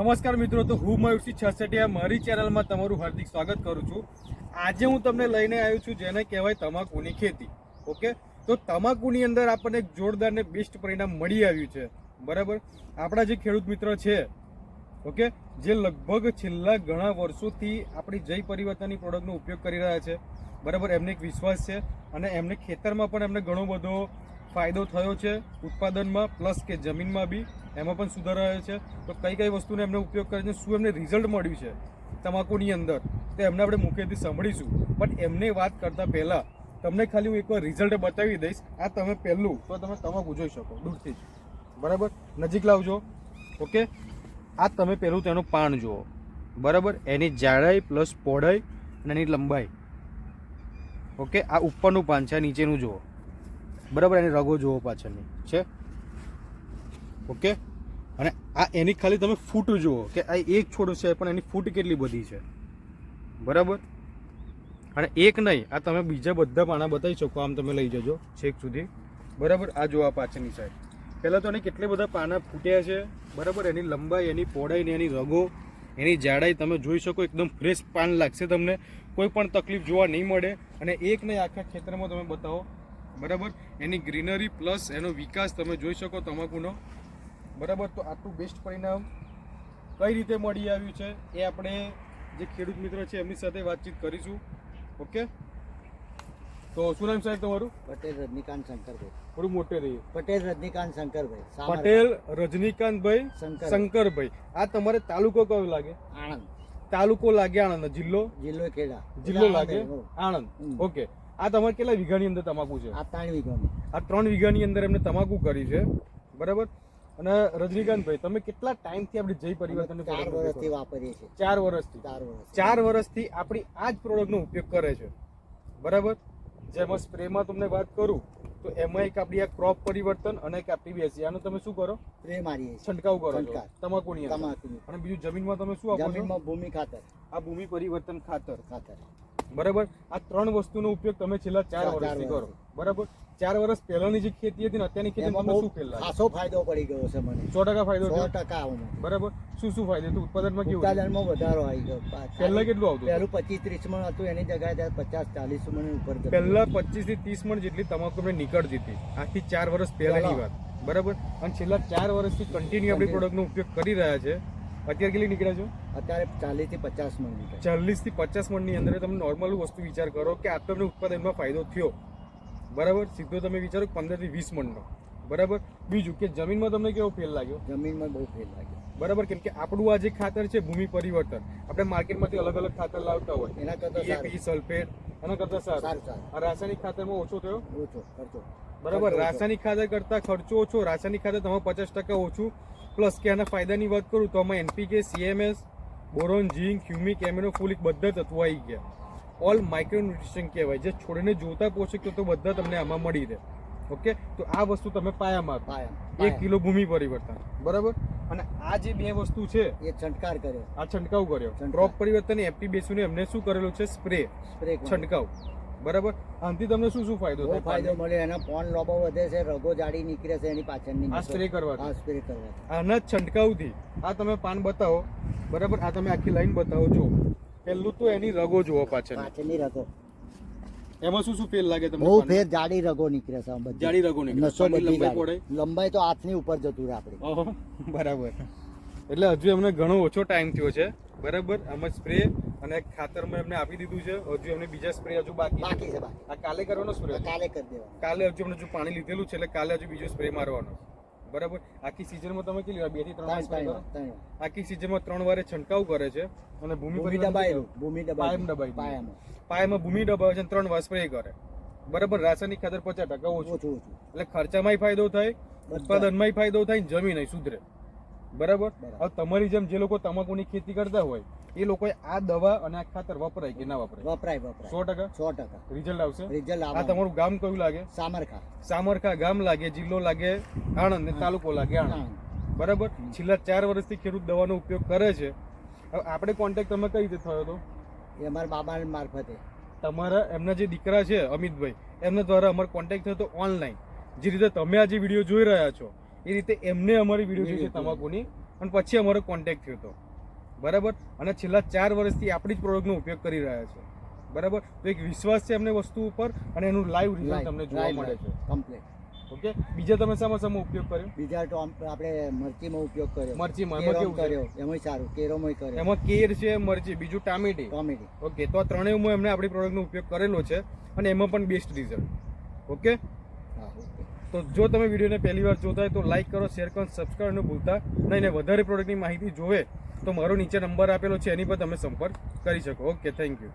નમસ્કાર મિત્રો, તો હું મયુરસિંહ છસટિયા મારી ચેનલમાં તમારું હાર્દિક સ્વાગત કરું છું. આજે હું તમને લઈને આવ્યો છું જેને કહેવાય તમાકુની ખેતી, ઓકે? તો તમાકુની અંદર આપણને એક જોરદાર ને બેસ્ટ પરિણામ મળી આવ્યું છે. બરાબર? આપણા જે ખેડૂત મિત્ર છે, ઓકે? જે લગભગ છેલ્લા ઘણા વર્ષોથી આપણી જય પરિવર્તનની પ્રોડક્ટનો ઉપયોગ કરી રહ્યા છે. બરાબર? એમને એક વિશ્વાસ છે અને એમને ખેતરમાં પણ એમને ઘણો બધો ફાયદો થયો છે ઉત્પાદનમાં પ્લસ કે જમીનમાં બી, એમાં પણ સુધારો આવ્યો છે. તો કઈ કઈ વસ્તુનો એમને ઉપયોગ કરીને શું એમને રિઝલ્ટ મળ્યું છે તમાકુની અંદર, તો એમને આપણે મુખ્યથી સાંભળીશું. પણ એમને વાત કરતાં પહેલાં તમને ખાલી હું એકવાર રિઝલ્ટ બતાવી દઈશ. આ તમે પહેલું, તો તમે તમાકુ જોઈ શકો, દૂરથી જ. બરાબર? નજીક લાવજો. ઓકે આ તમે પહેલું તેનું પાન જુઓ. બરાબર? એની જાડાઈ પ્લસ પહોળાઈ અને એની લંબાઈ. ઓકે આ ઉપરનું પાન છે નીચેનું જુઓ. બરાબર, એની રગો જુઓ પાછળની. છે? ઓકે? અને આ એની ખાલી તમે ફૂટ જુઓ કે આ એક છોડ છે, પણ એની ફૂટ કેટલી બધી છે. બરાબર? અને એક નહીં, આ તમે બીજા બધા પાના બતાવી શકો, આમ તમે લઈ જજો છેક સુધી. બરાબર? આ જો આ પાછળની સાઈડ પહેલાં તો એને કેટલા બધા પાના ફૂટ્યા છે. બરાબર? એની લંબાઈ, એની પહોળાઈ ને એની રગો, એની જાડાઈ તમે જોઈ શકો, એકદમ ફ્રેશ પાન લાગશે તમને. કોઈ પણ તકલીફ જોવા નહીં મળે. અને એક નહીં, આખા ખેતરમાં તમે બતાવો બરાબર? એની ગ્રીનરી પ્લસ એનો વિકાસ તમે જોઈ શકો તમાકુનો. બરાબર? તો આટલું બેસ્ટ પરિણામ કઈ રીતે મળી આવ્યું છે એ આપણે જે ખેડૂત મિત્ર છે એમની સાથે વાતચીત કરીશું. ઓકે? તો શું નામ સાહેબ તમારું? પટેલ રજનીકાંત શંકરભાઈ. થોડું મોટે રહીએ. પટેલ રજનીકાંત શંકરભાઈ પટેલ રજનીકાંતભાઈ શંકરભાઈ. આ તમારે તાલુકો કયો લાગે? આણંદ. તાલુકો લાગે આણંદ જિલ્લો? જિલ્લો ખેડા. જિલ્લો લાગે આણંદ ઓકે. આ તમારે કેટલા વીઘાની અંદર તમાકુ છે? આ ત્રણ વીઘાની. આ ત્રણ વીઘાની અંદર એમને તમાકુ કરી છે બરાબર? અને રજનીકાંતભાઈ તમે કેટલા ટાઈમથી આપણે જય પરિવર્તન ચાર વર્ષથી વાપરીએ છીએ. ચાર વર્ષથી? ચાર વર્ષ ચાર વર્ષથી આપણી આ જ પ્રોડક્ટનો ઉપયોગ કરે છે બરાબર? જેમાં સ્પ્રેમાં તમને વાત કરું તો એમાં એક આપણી આ ક્રોપ પરિવર્તન અને એક આપણી બેસી આનું તમે શું કરો? સ્પ્રે મારીએ છંટકાવ કરો છો. તમાકુની અંદર. અને બીજું જમીનમાં તમે શું આપો જમીનમાં ભૂમિ ખાતર. આ ભૂમિ પરિવર્તન ખાતર. ખાતર. બરાબર? આ ત્રણ વસ્તુનો ઉપયોગ તમે છેલ્લા ચાર વર્ષથી કરો. બરાબર? ચાર વર્ષ પહેલાની જે ખેતી હતી ને અત્યારની ખેતી એમાં તમે શું પહેલા ખાસો ફાયદો પડી ગયો છે મને. સો ટકા ફાયદો સો ટકા બરાબર? શું શું ફાયદો? તો ઉત્પાદનમાં કેવું ઉત્પાદનમાં વધારો આવી ગયો. પહેલા કેટલું આવતું? પહેલું પચીસ ત્રીસ મણ હતું એની જગ્યાએ ત્યારે પચાસ ચાલીસ મણ ઉપર. પહેલા પચીસથી ત્રીસ મણ જેટલી તમાકુ મેં નીકળતી હતી. આથી ચાર વર્ષ પહેલાની વાત. બરાબર? અને છેલ્લા ચાર વર્ષથી કન્ટિન્યુ આપણી પ્રોડક્ટનો ઉપયોગ કરી રહ્યા છે. અત્યારે કેટલી નીકળ્યા છો? અત્યારે ચાલીસથી પચાસ મણ ચાલીસથી ચાલીસથી પચાસ મણની અંદર તમે નોર્મલ વસ્તુ વિચાર કરો કે આ તમને ઉત્પાદનમાં ફાયદો થયો. બરાબર? સીધો તમે વિચારો પંદરથી વીસ મણનો. બરાબર? બીજું કે જમીનમાં તમને કેવો ફેલ લાગ્યો? જમીનમાં બહુ ફેલ લાગ્યો. બરાબર? કેમ કે આપણું આ જે ખાતર છે ભૂમિ પરિવર્તન આપણે માર્કેટમાંથી અલગ અલગ ખાતર લાવતા હોય. એના કરતાં સલ્ફેટ એના કરતા સારું. આ રાસાયણિક ખાતરમાં ઓછો થયો? ઓછો ખર્ચો. બરાબર? રાસાયણિક ખાતર કરતા ખર્ચો ઓછો. રાસાયણિક ખાતર તમારે પચાસ ટકા ઓછું. પ્લસ કે આના ફાયદાની વાત કરું તો આમાં NPK CMS boron zinc humic amino folic બધા તત્વો આવી ગયા. ઓલ માઇક્રોન્યુટ્રિશન કહેવાય. જે છોડને જોતા પોષક તત્વો બધા તમને આમાં મળી રહે. ઓકે તો આ વસ્તુ તમે પાયામાં પાયા. એક કિલો ભૂમિ પરિવર્તન. બરાબર? અને આ જે બે વસ્તુ છે એ છંટકાર કર્યો. આ છંટકાવ કર્યો. ડ્રોપ પરિવર્તન એફટી બેસીને એમને શું કરેલું છે? સ્પ્રે સ્પ્રે છંટકાવ. બરાબર? આનાથી તમને શું શું ફાયદો થાય? ફાયદો મળે એના પોન લોબો વધે છે રગો જાડી નીકળે છે એની પાછળની આ સ્પ્રે કરવાથી આ સ્પ્રે કરવાથી આના છંટકાવથી. આ તમે પાન બતાવો. બરાબર? આ તમે આખી લાઈન બતાવો જો પહેલું તો એની રગો જુઓ પાછળ પાછળની રગો. એમાં શું શું ફેલ લાગે તમને બહુ ફેર જાડી રગો નીકળે છે બધી. જાડી રગો નીકળે. નસો લંબાઈ પડે? લંબાઈ તો હાથની ઉપર જતું રહે આપણે. બરાબર. એટલે હજુ એમને ઘણો ઓછો ટાઈમ થયો છે. બરાબર? આમાં સ્પ્રે અને ખાતર મેં એમને આપી દીધું છે. હજુ એમને બીજા સ્પ્રે હજુ બાકી બાકી છે આ કાલે કરવાનો સ્પ્રે કાલે કરી દેવાનો. કાલે હજુ એમને જો પાણી લીધેલું છે એટલે કાલે હજુ બીજો સ્પ્રે મારવાનો. બરાબર? આખી સિઝનમાં તમે કેટલી વાર બેથી ત્રણ વાર. આખી સિઝનમાં ત્રણ વારે છંટકાવ કરે છે અને ભૂમિ દબાયેલું ભૂમિ પાયમ દબાયેલું દબાઈ પાયામાં. પાયામાં ભૂમિ દબાવે છે ત્રણ વાર સ્પ્રે કરે. બરાબર? રાસાયણિક ખાતર પચાસ ટકા ઓછું. એટલે ખર્ચામાંય ફાયદો થાય ઉત્પાદનમાંય ફાયદો થાય જમીન સુધરે. બરાબર. હવે તમારી જેમ જે લોકો તમાકુની ખેતી કરતા હોય એ લોકોએ આ દવા અને આ ખાતર વપરાય કે ના વપરાય? વપરાય વપરાય. સો ટકા? સો ટકા. રિઝલ્ટ આવશે? રિઝલ્ટ આ તમારું ગામ કયું લાગે? સામરખા. સામરખા ગામ લાગે જિલ્લો લાગે આણંદ ને તાલુકો લાગે આણંદ. બરાબર? છેલ્લા ચાર વર્ષથી ખેડૂત દવાનો ઉપયોગ કરે છે. હવે આપણે કોન્ટેક્ટ તમે કઈ રીતે થયો હતો? એ અમારા બાબા મારફતે. તમારા એમના જે દીકરા છે અમિતભાઈ એમના દ્વારા અમારો કોન્ટેક્ટ થયો હતો ઓનલાઈન જે રીતે તમે આ જે વીડિયો જોઈ રહ્યા છો એ રીતે એમને અમારી વીડિયો જોઈ. છે તમાકુની અને પછી અમારો કોન્ટેક્ટ થયો હતો. બરાબર? અને છેલ્લા ચાર વર્ષથી આપણી જ પ્રોડક્ટનો ઉપયોગ કરી રહ્યા છે. બરાબર? તો એક વિશ્વાસ છે એમને વસ્તુ ઉપર અને એનું લાઈવ રિઝલ્ટ તમને જોવા મળે છે. કમ્પ્લીટ ઓકે બીજા તમે શામાં શામાં ઉપયોગ કર્યો? બીજા તો આપણે મરચીમાં ઉપયોગ કર્યો. મરચીમાં, એમાં કેવું કર્યો. એમાંય સારું. કેરોમાં કર્યો. એમાં કેર છે મરચી બીજું ટામેટી. ટોમેટી. ઓકે તો આ ત્રણેયમાં એમને આપણી પ્રોડક્ટનો ઉપયોગ કરેલો છે અને એમાં પણ બેસ્ટ રિઝલ્ટ ઓકે હા ઓકે તો જો તમે વિડીયોને પહેલી વાર જોતા હોય તો લાઈક કરો શેર કરો સબસ્ક્રાઈબ ન ભૂલતા નહીં. ને વધારે પ્રોડક્ટની માહિતી જોવે તો મારો નીચે નંબર આપેલો છે, એની પર તમે સંપર્ક કરી શકો. Okay thank you